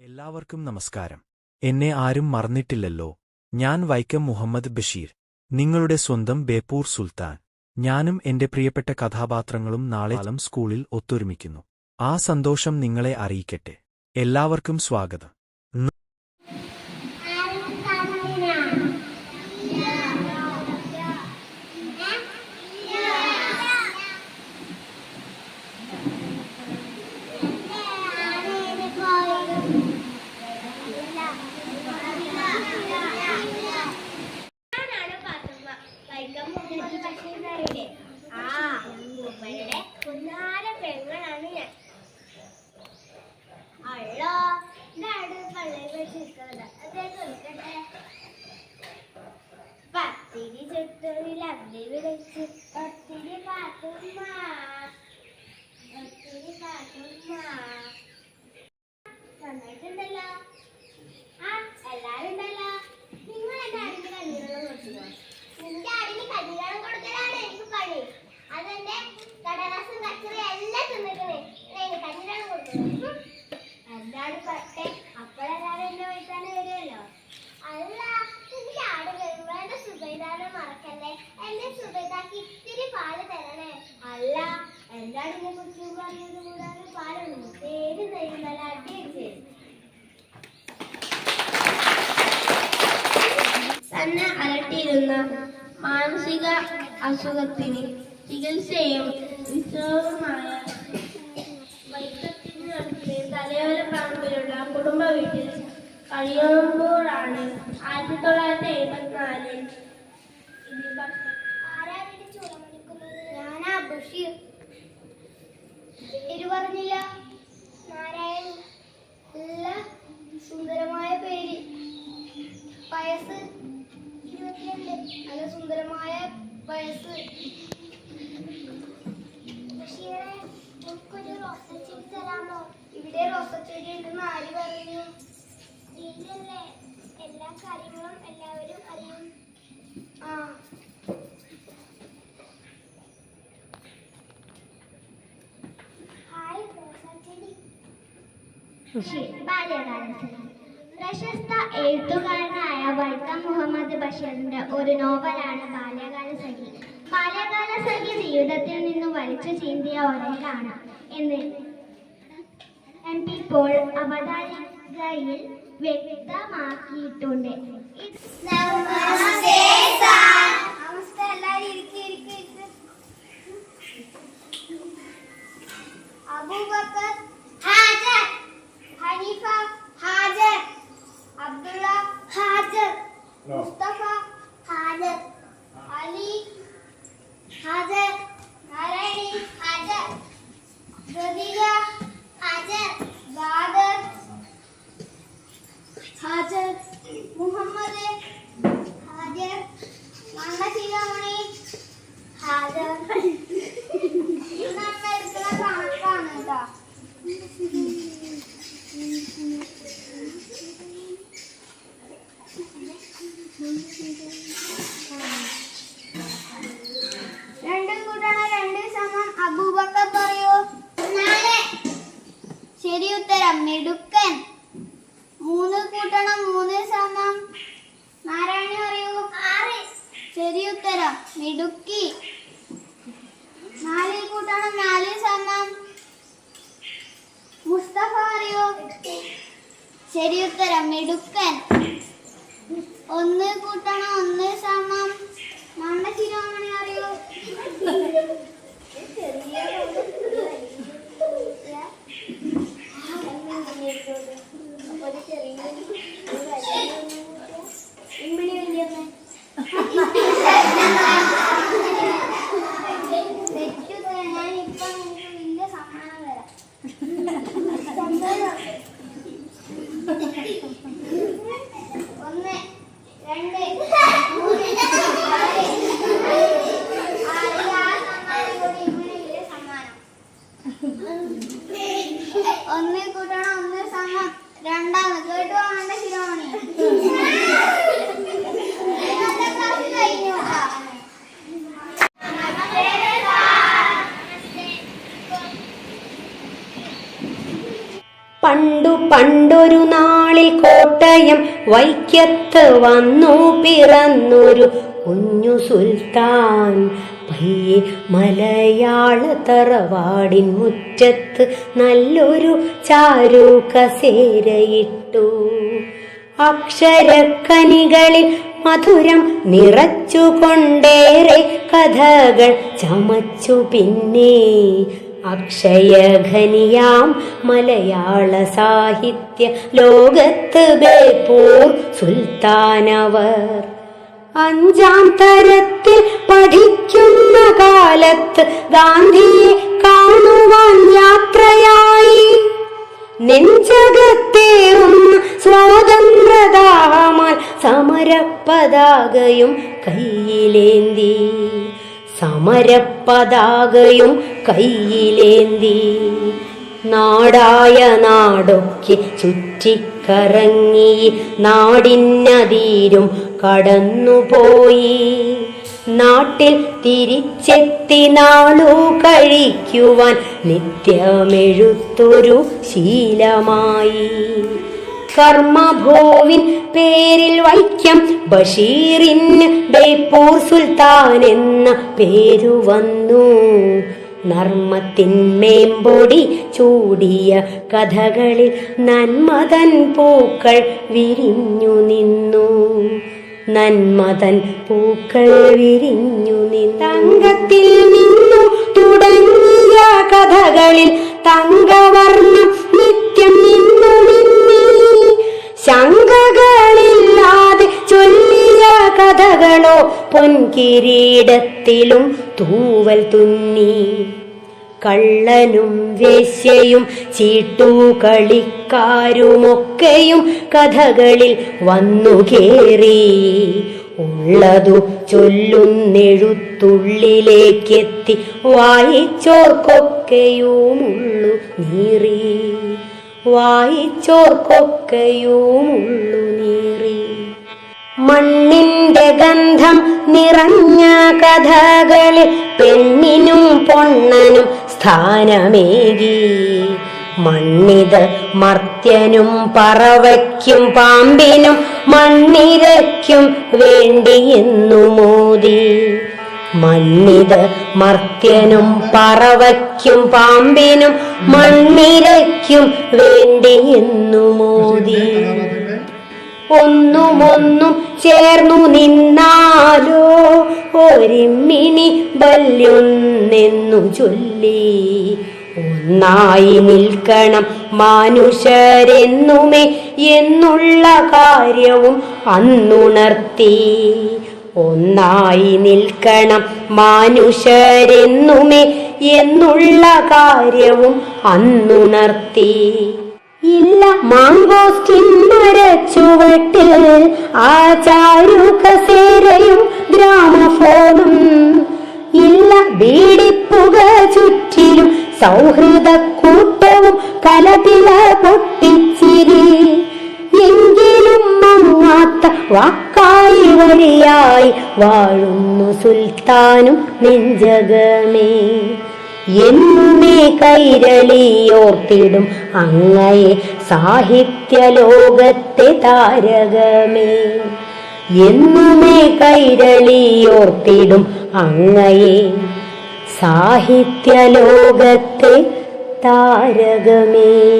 എല്ലാവർക്കും നമസ്കാരം. എന്നെ ആരും മറന്നിട്ടില്ലല്ലോ. ഞാൻ വൈക്കം മുഹമ്മദ് ബഷീർ നിങ്ങളുടെ സ്വന്തം ബേപ്പൂർ സുൽത്താൻ. ഞാനും എന്റെ പ്രിയപ്പെട്ട കഥാപാത്രങ്ങളും നാളെ സ്കൂളിൽ ഒത്തൊരുമിക്കുന്നു. ആ സന്തോഷം നിങ്ങളെ അറിയിക്കട്ടെ. എല്ലാവർക്കും സ്വാഗതം. ചുറ്റൊരു അമ്മി വിളിച്ച് ഒത്തിരി പാത്തുമ്മ ഒത്തിരി പാത്തുമ്മ നന്നായിട്ടുണ്ടല്ലോ ആടിനെ കുറിച്ച് പറഞ്ഞത് കൂടാതെ പാലുണ്ട് പേര് തരുന്നല്ല അടിയടിച്ച് തന്നെ അലട്ടിയിരുന്ന മാനസിക അസുഖത്തിന് ചികിത്സയും വിശ്രമമായ തലയോര പറമ്പിലുള്ള കുടുംബ വീട്ടിൽ കഴിയുമ്പോഴാണ് ആയിരത്തി തൊള്ളായിരത്തി എഴുപത്തിനാലിൽ ഞാനാ ബഷീർ പേര് പറഞ്ഞില്ല നാരായണൻ നല്ല സുന്ദരമായ പേര് വയസ്സ് ഇരുപത്തിരണ്ട് നല്ല സുന്ദരമായ ഇവിടെ റോസച്ചെടി ഉണ്ടെന്ന് ആര് പറഞ്ഞു ഇല്ലല്ലേ എല്ലാ കാര്യങ്ങളും എല്ലാവരും അറിയും ആ ഹായ് റോസാച്ചെടി പ്രശസ്ത എഴുത്തുകാരനായ വൈക്കം മുഹമ്മദ് ബഷീറിന്റെ ഒരു നോവലാണ് ബാല്യകാല സഖി. ബാല്യകാല സഖി ജീവിതത്തിൽ നിന്ന് വലിച്ചു ചീന്തിയ ഒരേലാണ് എന്ന് എം പി പോൾ അവതാരികയിൽ വ്യക്തമാക്കിയിട്ടുണ്ട്. हाजर, नारायणी हाजर रदिया हाजर बादर हाजर, मुहम्मद हाजर मानसिकामणि हाजर नम्मे इतना खाना खाने का Thank you. മിടുക്കൻ. മൂന്ന് കൂട്ടണം മൂന്ന് സമം. നാരായണി പറയൂ. ശരി ഉത്തരം. മിടുക്കി. നാല് കൂട്ടണം നാല് സമം. മുസ്തഫ അറിയോ ശരി ഉത്തരം. മിടുക്കൻ. ഒന്ന് കൂട്ടണം ഒന്ന് സമം. മണ്ണ ശിരോമണി അറിയോ പണ്ടൊരു നാളിൽ കോട്ടയം വൈക്കത്ത് വന്നു പിറന്നൊരു കുഞ്ഞു സുൽത്താൻ. പയ്യെ മലയാള തറവാടിൻ മുറ്റത്ത് നല്ലൊരു ചാരു കസേരയിട്ടു അക്ഷരക്കനികളിൽ മധുരം നിറച്ചുകൊണ്ടേറെ കഥകൾ ചമച്ചു പിന്നെ അക്ഷയഘനിയാം മലയാള സാഹിത്യ ലോകത്ത് ബേപ്പൂർ സുൽത്താനവർ. അഞ്ചാം തരത്തിൽ പഠിക്കുന്ന കാലത്ത് ഗാന്ധിയെ കാണുവാൻ യാത്രയായി. നെഞ്ചകത്തേറുന്ന സ്വാതന്ത്ര്യദാഹമാൽ സമരപ്പതാകയും കയ്യിലേന്തി. സമരപ്പതാകയും കയ്യിലേന്തി. നാടായ നാടൊക്കെ ചുറ്റിക്കറങ്ങി നാടിനതീരും കടന്നുപോയി. നാട്ടിൽ തിരിച്ചെത്തി നാളു കഴിക്കുവാൻ നിത്യമെഴുത്തൊരു ശീലമായി. കർമ്മഭോവിൻ പേരിൽ വൈക്കം ബഷീറിന് ബേപ്പൂർ സുൽത്താൻ എന്ന പേരു വന്നു. നർമ്മത്തിന്മേമ്പൊടി ചൂടിയ കഥകളിൽ നന്മതൻ പൂക്കൾ വിരിഞ്ഞു നിന്നു. നന്മതൻ പൂക്കൾ വിരിഞ്ഞു നിന്നത്തിൽ നിന്നു തുടങ്ങിയ കഥകളിൽ തങ്കവർണം നിത്യം നിന്നീ ശങ്കകളില്ലാതെ ചൊല്ലിയ കഥകളോ പൊൻകിരീടത്തിലും തൂവൽ തുന്നി. കള്ളനും വേശ്യയും ചീട്ടുകളിക്കാരുമൊക്കെയും കഥകളിൽ വന്നു കേറി. ഉള്ളതു ചൊല്ലുന്നെഴുത്തുള്ളിലേക്കെത്തി വായിച്ചോർക്കൊക്കെയുമുള്ളു നീറി. വായിച്ചോർക്കൊക്കെയുമുള്ളു നീറി മണ്ണിന്റെ ഗന്ധം നിറഞ്ഞ കഥകളിൽ പെണ്ണിനും പൊണ്ണനും സ്ഥാനമേകി. മണ്ണിത് മർത്യനും പറവയ്ക്കും പാമ്പിനും മണ്ണിരയ്ക്കും വേണ്ടിയെന്നു മോദി മണ്ണിത് മർത്യനും പറവയ്ക്കും പാമ്പിനും മണ്ണിരയ്ക്കും വേണ്ടിയെന്നു മോദി. ഒന്നുമൊന്നും ചേർന്നു നിന്നാലോ? ഒരിമ്മിണി ബല്യൊന്നെന്നു ചൊല്ലി. ഒന്നായി നിൽക്കണം മാനുഷരെന്നുമേ എന്നുള്ള കാര്യവും അന്നുണർത്തി. ഒന്നായി നിൽക്കണം മാനുഷരെന്നുമേ എന്നുള്ള കാര്യവും അന്നുണർത്തി. ഇല്ല മാങ്കോസ്റ്റിൻ മരച്ചുവട്ടിൽ ആചാരു ഗ്രാമഫോണും. ഇല്ല വീടിപ്പുക ചുറ്റിലും സൗഹൃദ കൂട്ടവും കലപില പൊട്ടിച്ചിരി. എങ്കിലും മങ്ങാത്ത വാക്കായി വഴിയായി വാഴുന്നു സുൽത്താനും നെഞ്ചകമേ. എന്നുമേ കൈരളിയോർത്തിടും അങ്ങയെ സാഹിത്യ ലോകത്തെ താരകമേ. എന്നുമേ കൈരളിയോർത്തിടും അങ്ങയെ സാഹിത്യ ലോകത്തെ താരകമേ.